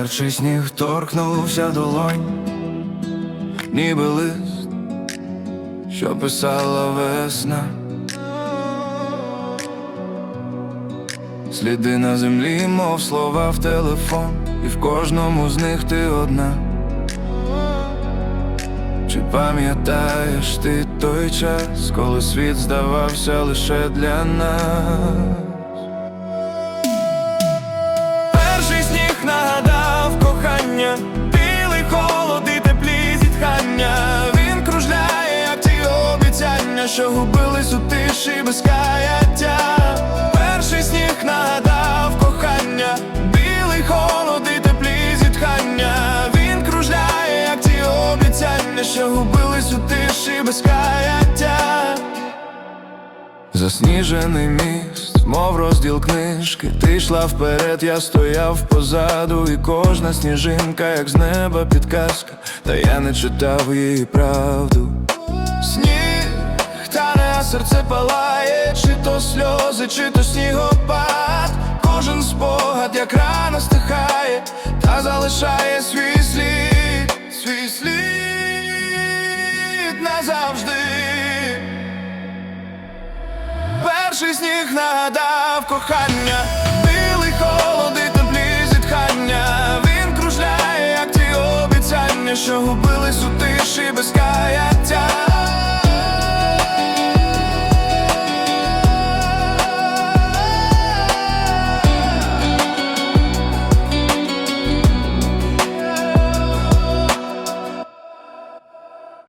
Перший сніг торкнувся долонь, ніби лист, що писала весна. Сліди на землі, мов слова в телефон, і в кожному з них ти одна. Чи пам'ятаєш ти той час, коли світ здавався лише для нас? Що губились у тиші без каяття. Перший сніг нагадав кохання, білий холод і теплі зітхання. Він кружляє, як ті обіцяння, що губились у тиші без каяття. Засніжений міст, мов розділ книжки, ти йшла вперед, я стояв позаду, і кожна сніжинка, як з неба підказка, та я не читав її правду. Сніг, серце палає, чи то сльози, чи то снігопад. Кожен спогад, як рана стихає, та залишає свій слід, свій слід назавжди. Перший сніг нагадав кохання, білий холод і теплі зітхання. Він кружляє, як ті обіцяння, що губились у